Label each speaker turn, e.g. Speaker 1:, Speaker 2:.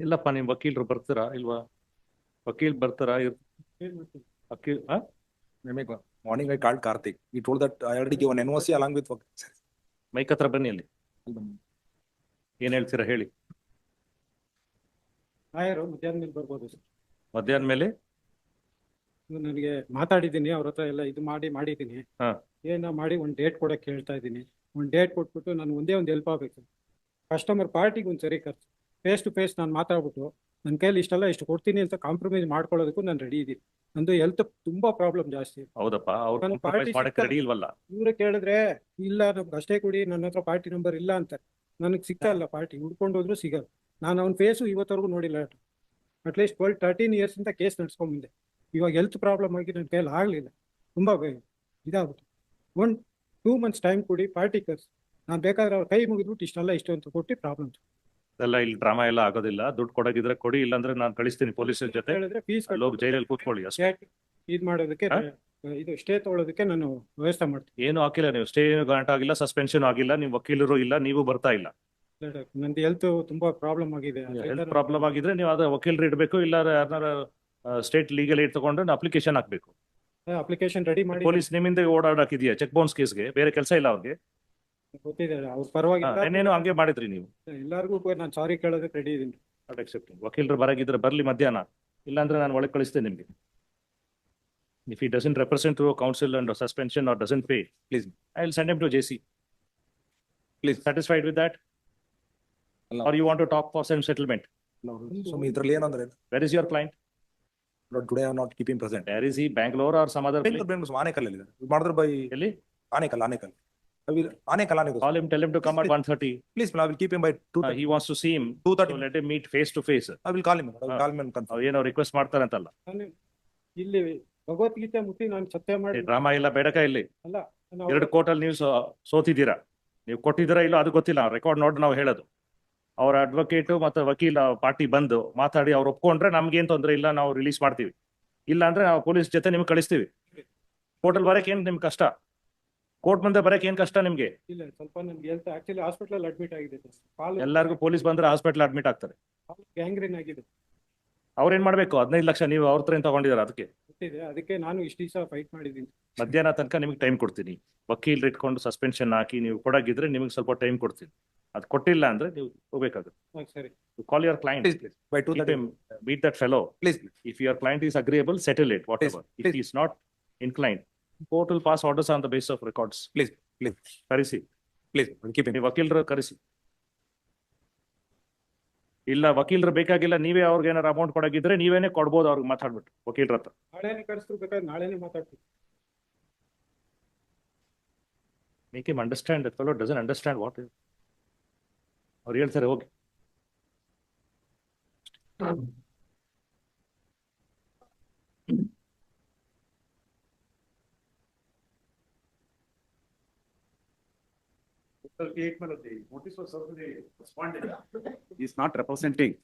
Speaker 1: ಇಲ್ಲಪ್ಪ ನಿಮ್ ವಕೀಲರು ಬರ್ತೀರಾ ಇಲ್ವಾ? ವಕೀಲ್ ಬರ್ತಾರಾ? ವಕೀಲ್
Speaker 2: ಮಾರ್ನಿಂಗ್ ಐ ಕಾಲ್ಡ್ ಕಾರ್ತಿಕ್ ಈ. He told that I already given NOC along with. work-
Speaker 1: mic ಹತ್ರ ಬನ್ನಿ ಅಲ್ಲಿ. ಏನ್ ಹೇಳ್ತೀರಾ ಹೇಳಿ.
Speaker 3: ಆಯರು ಮಧ್ಯಾಹ್ನ ಮೇಲೆ ಬರ್ಬೋದು ಸರ್
Speaker 1: ಮಧ್ಯಾಹ್ನ ಮೇಲೆ?
Speaker 3: ನನಗೆ ಮಾತಾಡಿದ್ದೀನಿ ಅವ್ರ ಹತ್ರ ಎಲ್ಲ ಇದು ಮಾಡಿ ಮಾಡಿದ್ದೀನಿ.
Speaker 1: ಹಾ.
Speaker 3: ಏನೋ ಮಾಡಿ ಒಂದು ಡೇಟ್ ಕೊಡಕ್ಕೆ ಹೇಳ್ತಾ ಇದ್ದೀನಿ. ಒಂದು ಡೇಟ್ ಕೊಟ್ಬಿಟ್ಟು ನಾನು ಒಂದೇ ಒಂದು ಹೆಲ್ಪ್ ಆಗ್ಬೇಕು ಕಸ್ಟಮರ್ ಪಾರ್ಟಿಗೆ ಒಂದು ಸರಿ ಖರ್ಚು. ಫೇಸ್ ಟು ಫೇಸ್ ನಾನು ಮಾತಾಡ್ಬಿಟ್ಟು ನನ್ನ ಕೈಯಲ್ಲಿ ಇಷ್ಟೆಲ್ಲ ಇಷ್ಟು ಕೊಡ್ತೀನಿ ಅಂತ ಕಾಂಪ್ರಮೈಸ್ ಮಾಡ್ಕೊಳ್ಳೋದಕ್ಕೂ ನಾನು ರೆಡಿ ಇದ್ದೀನಿ. ನಂದು ಹೆಲ್ತ್ ತುಂಬಾ ಪ್ರಾಬ್ಲಮ್ ಜಾಸ್ತಿ.
Speaker 1: ಹೌದಪ್ಪ ಅವ್ರು
Speaker 3: ನಾನು
Speaker 1: compromise
Speaker 3: party
Speaker 1: ಮಾಡಕ್ಕೆ
Speaker 3: ಸಿಗ್ತಾರೆ.
Speaker 1: ರೆಡಿ ಇಲ್ವಲ್ಲ?
Speaker 3: ಇವ್ರು ಕೇಳಿದ್ರೆ ಇಲ್ಲ ನಮ್ಗೆ ಅಷ್ಟೇ ಕೊಡಿ ನನ್ನ ಹತ್ರ ಪಾರ್ಟಿ ನಂಬರ್ ಇಲ್ಲ ಅಂತ. ನನಗೆ ಸಿಗ್ತಾ ಇಲ್ಲ ಪಾರ್ಟಿ ಹುಡ್ಕೊಂಡು ಹೋದ್ರು ಸಿಗಲ್ಲ. ನಾನು ಅವ್ನ ಫೇಸು ಇವತ್ತವರೆಗೂ ನೋಡಿಲ್ಲ at least twelve thirteen years ಅಂತ ಕೇಸ್ ನಡ್ಸ್ಕೊಂಬಂದೆ ಇವಾಗ ಹೆಲ್ತ್ ಪ್ರಾಬ್ಲಮ್ ಆಗಿ ನನ್ನ ಕೈಯಲ್ಲಿ ಆಗಲಿಲ್ಲ. ತುಂಬ ಇದಾಗ್ಬಿಟ್ಟು. ಒನ್ ಟೂ ಮಂತ್ಸ್ ಟೈಮ್ ಕೊಡಿ ಪಾರ್ಟಿ ಕರ್ಸ್. ನಾನು ಬೇಕಾದ್ರೆ ಅವ್ರ ಕೈ ಮುಗಿದ್ಬಿಟ್ಟು ಇಷ್ಟೆಲ್ಲ ಇಷ್ಟು ಅಂತ ಕೊಟ್ಟು ಪ್ರಾಬ್ಲಮ್
Speaker 1: ಎಲ್ಲ ಇಲ್ಲಿ ಡ್ರಾಮಾ ಎಲ್ಲ ಆಗೋದಿಲ್ಲ. ದುಡ್ಡು ಕೊಡೋದಿದ್ರೆ ಕೊಡಿ ಇಲ್ಲಾಂದ್ರೆ ನಾನು ಕಳಿಸ್ತೀನಿ ಪೊಲೀಸ್ ಜೊತೆ.
Speaker 3: ಫೀಸ್
Speaker 1: ಜೈಲಲ್ಲಿ ಕೂತ್ಕೊಳ್ಳಿ ಅಷ್ಟೇ.
Speaker 3: ಇದು ಮಾಡೋದಕ್ಕೆ
Speaker 1: ಹಾ?
Speaker 3: ಇದು ಸ್ಟೇ ತಗೊಳ್ಳೋದಕ್ಕೆ ನಾನು ವ್ಯವಸ್ಥೆ ಮಾಡ್ತೀನಿ.
Speaker 1: ಏನು ಹಾಕಿಲ್ಲ ನೀವು. ಸ್ಟೇ ಗ್ರಾಂಟ್ ಆಗಿಲ್ಲ ಸಸ್ಪೆನ್ಷನ್ ಆಗಿಲ್ಲ ನೀವು ವಕೀಲರು ಇಲ್ಲ ನೀವು ಬರ್ತಾ ಇಲ್ಲ.
Speaker 3: ನಂದು ಹೆಲ್ತ್ ತುಂಬಾ ಪ್ರಾಬ್ಲಮ್ ಆಗಿದೆ.
Speaker 1: ಹೆಲ್ತ್ ಪ್ರಾಬ್ಲಮ್ ಆಗಿದ್ರೆ ನೀವು ಅದ ವಕೀಲರು ಇಡಬೇಕು ಇಲ್ಲ ಯಾರನ್ನಾರ ಸ್ಟೇಟ್ ಲೀಗಲ್ ಏಡ್ ತಗೊಂಡು ಅಪ್ಲಿಕೇಶನ್ ಹಾಕ್ಬೇಕು.
Speaker 3: ಅಪ್ಲಿಕೇಶನ್ ರೆಡಿ ಮಾಡಿ.
Speaker 1: ಪೊಲೀಸ್ ನಿಮ್ಮಿಂದ ಓಡಾಡಕ್ಕಿದೆಯಾ ಚೆಕ್ ಬೌನ್ಸ್ ಕೇಸ್ಗೆ ಬೇರೆ ಕೆಲಸ ಇಲ್ಲ ಅವ್ರಿಗೆ?
Speaker 3: ಗೊತ್ತಿದೆ ಅವ್ರ ಪರವಾಗಿ
Speaker 1: ಹಂಗೆ ಮಾಡಿದ್ರಿ ನೀವು.
Speaker 3: ಎಲ್ಲರಿಗೂ ನಾನು ಸಾರಿ ಕೇಳೋದಕ್ಕೆ ರೆಡಿ ಇದೀನಿ.
Speaker 1: ನಾಟ್ ಅಕ್ಸೆಪ್ಟಿಂಗ್ ವಕೀಲರು ಬರಗಿದ್ರೆ ಬರ್ಲಿ ಮಧ್ಯಾಹ್ನ. ಇಲ್ಲಾಂದ್ರೆ ನಾನು ಒಳಗೆ ಕಳಿಸ್ತೇನೆ ನಿಮ್ಗೆ. If he doesn't represent through council and suspension or doesn't pay
Speaker 2: Please.
Speaker 1: I will send to J C
Speaker 2: Please.
Speaker 1: Satisfied with that
Speaker 2: ಅಲ್ಲ.
Speaker 1: Are you want to talk for some settlement
Speaker 2: So ಇದ್ರಲ್ಲಿ ಏನಂದ್ರೆ
Speaker 1: where is your client
Speaker 2: today are not keeping present.
Speaker 1: Where is he Bangalore or some other
Speaker 2: Bengaluru Bengaluru Anekal ಇದೆ ಮಾಡಿದ್ರೆ by
Speaker 1: ಎಲ್ಲಿ?
Speaker 2: Anekal Anekal I will Anekal Anekal
Speaker 1: call him tell him to come at 1:30
Speaker 2: please I will keep him by two
Speaker 1: he wants to see him.
Speaker 2: Two
Speaker 1: so
Speaker 2: thirty
Speaker 1: let him meet face to face.
Speaker 2: I will call him I will
Speaker 1: ಹಾ.
Speaker 2: Call him confirm
Speaker 1: ಅವ್ರು ಏನೋ request ಮಾಡ್ತಾರಂತಲ್ಲ
Speaker 3: ನಾನು ಇಲ್ಲಿ ಭಗವದ್ಗೀತೆ ಮುಟ್ಟಿ ನಾನು ಸತ್ಯ ಮಾಡಿ
Speaker 1: drama ಇಲ್ಲ ಬೇಡಕ ಇಲ್ಲಿ.
Speaker 3: ಅಲ್ಲ ನಾನು
Speaker 1: ಎರಡು ಕೋರ್ಟಲ್ಲಿ ನೀವು ಸೋ- ಸೋತಿದ್ದೀರಾ? ನೀವು ಕೊಟ್ಟಿದ್ದೀರಾ ಇಲ್ಲೋ ಅದು ಗೊತ್ತಿಲ್ಲ ರೆಕಾರ್ಡ್ ನೋಡಿ ನಾವು ಹೇಳೋದು. ಅವರ ಅಡ್ವೊಕೇಟ್ ಮತ್ತೆ ವಕೀಲ ಪಾರ್ಟಿ ಬಂದು ಮಾತಾಡಿ ಅವ್ರು ಒಪ್ಕೊಂಡ್ರೆ ನಮ್ಗೇನ್ ತೊಂದ್ರೆ ಇಲ್ಲ ನಾವು ರಿಲೀಸ್ ಮಾಡ್ತೀವಿ. ಇಲ್ಲ ಅಂದ್ರೆ ನಾವು ಪೊಲೀಸ್ ಜೊತೆ ನಿಮ್ಗೆ ಕಳಿಸ್ತೀವಿ. ಕೋರ್ಟಲ್ಲಿ ಬರಕ್ಕೆ ಏನ್ ನಿಮ್ಗೆ ಕಷ್ಟ? ಕೋರ್ಟ್ ಮುಂದೆ ಬರಕ್ ಏನ್ ಕಷ್ಟ ನಿಮ್ಗೆ?
Speaker 3: ಇಲ್ಲ ಸ್ವಲ್ಪ ನನ್ಗೆ ಹೆಲ್ತ್ ಆಕ್ಚುಲಿ ಹಾಸ್ಪಿಟಲ್ ಅಡ್ಮಿಟ್ ಆಗಿದೆ ಕಾಲು
Speaker 1: ಎಲ್ಲರಿಗೂ ಪೊಲೀಸ್ ಬಂದ್ರೆ ಹಾಸ್ಪಿಟಲ್ ಅಡ್ಮಿಟ್ ಆಗ್ತಾರೆ.
Speaker 3: ಗ್ಯಾಂಗ್ರೀನ್ ಆಗಿದೆ.
Speaker 1: ಅವ್ರೇನ್ ಮಾಡ್ಬೇಕು? ಹದಿನೈದು ಲಕ್ಷ ನೀವು ಅವ್ರ ಹತ್ರ ತಗೊಂಡಿದಾರೆ ಅದಕ್ಕೆ?
Speaker 3: ಗೊತ್ತಿದೆ ಅದಕ್ಕೆ ನಾನು ಇಷ್ಟು ದಿವಸ ಫೈಟ್ ಮಾಡಿದ್ದೀನಿ.
Speaker 1: ಮಧ್ಯಾಹ್ನ ತನಕ ನಿಮ್ಗೆ ಟೈಮ್ ಕೊಡ್ತೀನಿ. ವಕೀಲ್ ಇಟ್ಕೊಂಡು ಸಸ್ಪೆನ್ಷನ್ ಹಾಕಿ ನೀವು ಕೊಡಗಿದ್ರೆ ನಿಮ್ಗೆ ಸ್ವಲ್ಪ ಟೈಮ್ ಕೊಡ್ತೀನಿ. ಅದ್ ಕೊಟ್ಟಿಲ್ಲ ಅಂದ್ರೆ ನೀವು ಹೋಗ್ಬೇಕಾಗುತ್ತೆ.
Speaker 3: ಹಾ, ಸರಿ.
Speaker 1: Call your client
Speaker 2: is by two it
Speaker 1: what that fellow.
Speaker 2: Please
Speaker 1: If your client is agreeable, settle it, whatever. If
Speaker 2: please.
Speaker 1: he is not inclined, court ಅಲ್ಲಿ pass orders on the base of records
Speaker 2: Please, please.
Speaker 1: ಕರೆಸಿ,
Speaker 2: please
Speaker 1: ನೀವು ವಕೀಲರ ಕರೆಸಿ. ಇಲ್ಲ ವಕೀಲರ ಬೇಕಾಗಿಲ್ಲ ನೀವೇ ಅವ್ರಿಗೆ ಏನಾರ ಅಮೌಂಟ್ ಕೊಡಗಿದ್ರೆ ನೀವೇನೆ ಕೊಡ್ಬೋದು ಅವ್ರಿಗೆ ಮಾತಾಡ್ಬಿಟ್ಟು ವಕೀಲರ ಹತ್ರ.
Speaker 3: ನಾಳೆನೇ ಕರೆಸ್ರು ಬೇಕಾದ್ರೆ ನಾಳೆನೇ ಮಾತಾಡ್ತೀನಿ.
Speaker 1: Make him understand that fellow doesn't understand what ಅವ್ರು ಹೇಳ್ತಾರೆ ಹೋಗಿ.
Speaker 4: Sir, eight minutes. Notice was suddenly responded. He's not representing.